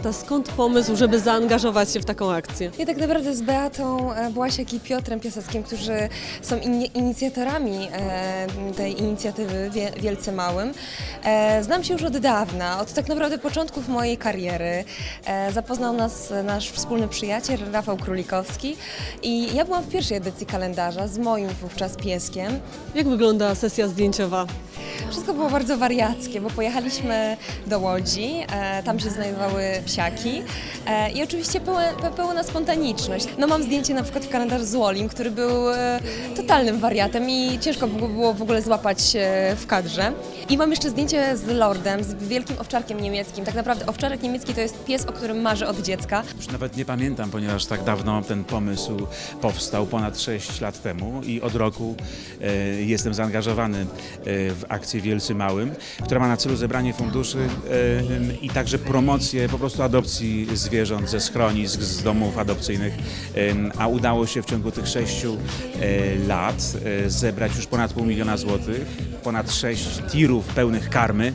Beata, skąd pomysł, żeby zaangażować się w taką akcję? Ja tak naprawdę z Beatą e, Błasiak i Piotrem Piaseckim, którzy są in, inicjatorami e, tej inicjatywy Wie, Wielce Małym, e, znam się już od dawna, od tak naprawdę początków mojej kariery. E, zapoznał nas nasz wspólny przyjaciel Rafał Królikowski i ja byłam w pierwszej edycji kalendarza z moim wówczas pieskiem. Jak wygląda sesja zdjęciowa? Wszystko było bardzo wariackie, bo pojechaliśmy do Łodzi, e, tam się znajdowały psiaki e, i oczywiście pełen, pe- pełna spontaniczność. No mam zdjęcie na przykład w kalendarz z Wolim, który był e, totalnym wariatem i ciężko było w ogóle złapać e, w kadrze. I mam jeszcze zdjęcie z Lordem, z wielkim owczarkiem niemieckim. Tak naprawdę owczarek niemiecki to jest pies, o którym marzę od dziecka. Już nawet nie pamiętam, ponieważ tak dawno ten pomysł powstał, ponad 6 lat temu i od roku e, jestem zaangażowany e, w akcję Wielcy Małym, która ma na celu zebranie funduszy e, i także promocję po prostu adopcji zwierząt ze schronisk, z domów adopcyjnych, e, a udało się w ciągu tych 6 lat e, zebrać już ponad pół miliona złotych, ponad 6 tirów pełnych karmy.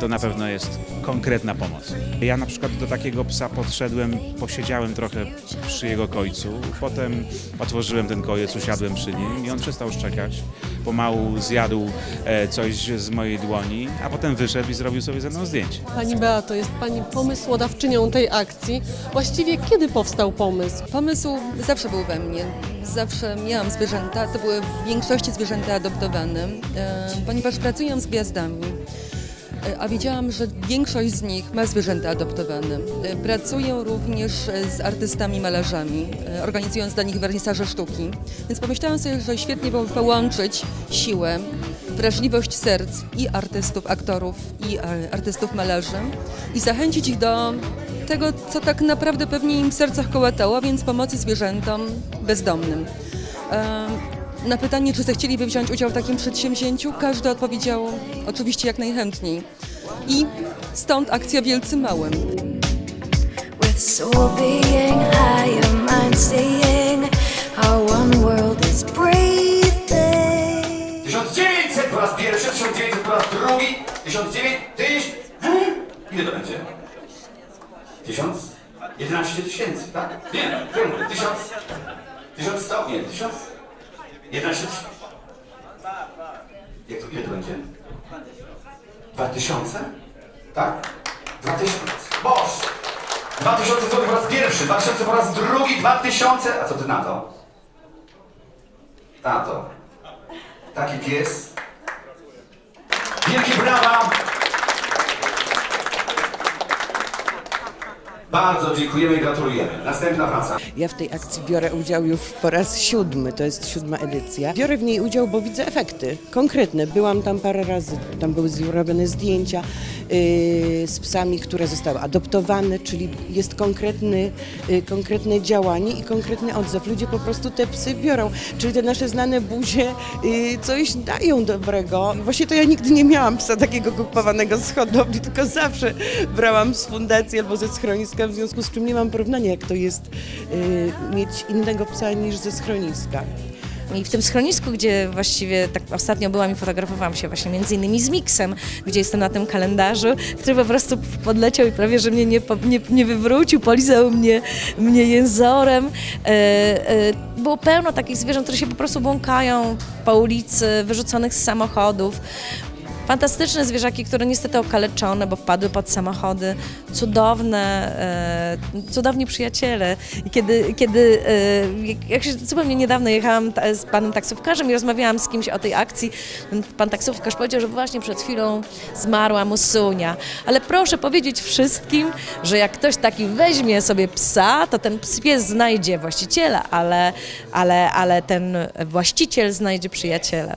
To na pewno jest konkretna pomoc. Ja na przykład do takiego psa podszedłem, posiedziałem trochę przy jego kojcu, potem otworzyłem ten kojec, usiadłem przy nim i on przestał szczekać. Pomału zjadł e, coś z mojej dłoni, a potem wyszedł i zrobił sobie ze mną zdjęcie. Pani Beato, jest Pani pomysłodawczynią tej akcji. Właściwie kiedy powstał pomysł? Pomysł zawsze był we mnie. Zawsze miałam zwierzęta. To były w większości zwierzęta adoptowane, e, ponieważ pracuję z gwiazdami. E, A wiedziałam, że większość z nich ma zwierzęta adoptowane. E, Pracuję również e, z artystami, malarzami, organizując dla nich wernisaże sztuki. Więc pomyślałam sobie, że świetnie byłoby połączyć siłę, wrażliwość serc i artystów, aktorów, i artystów malarzy i zachęcić ich do tego, co tak naprawdę pewnie im w sercach kołatało, więc pomocy zwierzętom bezdomnym. Na pytanie, czy zechcieliby wziąć udział w takim przedsięwzięciu, każdy odpowiedział oczywiście jak najchętniej. I stąd akcja Wielcy Małym. po raz pierwszy, 1900 po raz drugi, 1900, 1000, hmm? ile to będzie? 1000? 11 tysięcy, tak? Nie, 1000, 1100, nie, 1000. Jeden szósty. Jak to kiedy będzie? Dwa tysiące? Tak? Dwa tysiące. Boż! Dwa tysiące złotych po raz pierwszy, dwa tysiące po raz drugi, dwa tysiące... A co ty na to? Na to. Taki pies. Wielkie brawa! Bardzo dziękujemy i gratulujemy. Następna praca. Ja w tej akcji biorę udział już po raz siódmy, to jest siódma edycja. Biorę w niej udział, bo widzę efekty konkretne. Byłam tam parę razy, tam były zrobione zdjęcia yy, z psami, które zostały adoptowane, czyli jest konkretny, yy, konkretne działanie i konkretny odzew. Ludzie po prostu te psy biorą, czyli te nasze znane buzie yy, coś dają dobrego. Właśnie to ja nigdy nie miałam psa takiego kupowanego z hodowli, tylko zawsze brałam z fundacji albo ze schroniska, w związku z czym nie mam porównania, jak to jest yy, mieć innego psa niż ze schroniska. I w tym schronisku, gdzie właściwie tak ostatnio byłam i fotografowałam się właśnie między innymi z Miksem, gdzie jestem na tym kalendarzu, który po prostu podleciał i prawie, że mnie nie, nie, nie wywrócił, polizał mnie, mnie jęzorem. E, e, było pełno takich zwierząt, które się po prostu błąkają po ulicy, wyrzuconych z samochodów. Fantastyczne zwierzaki, które niestety okaleczone, bo wpadły pod samochody. Cudowne, e, cudowni przyjaciele. I kiedy, kiedy e, jak- się zupełnie niedawno jechałam z panem taksówkarzem i rozmawiałam z kimś o tej akcji, pan taksówkarz powiedział, że właśnie przed chwilą zmarła mu sunia. Ale proszę powiedzieć wszystkim, że jak ktoś taki weźmie sobie psa, to ten pies znajdzie właściciela, ale, ale, ale ten właściciel znajdzie przyjaciela.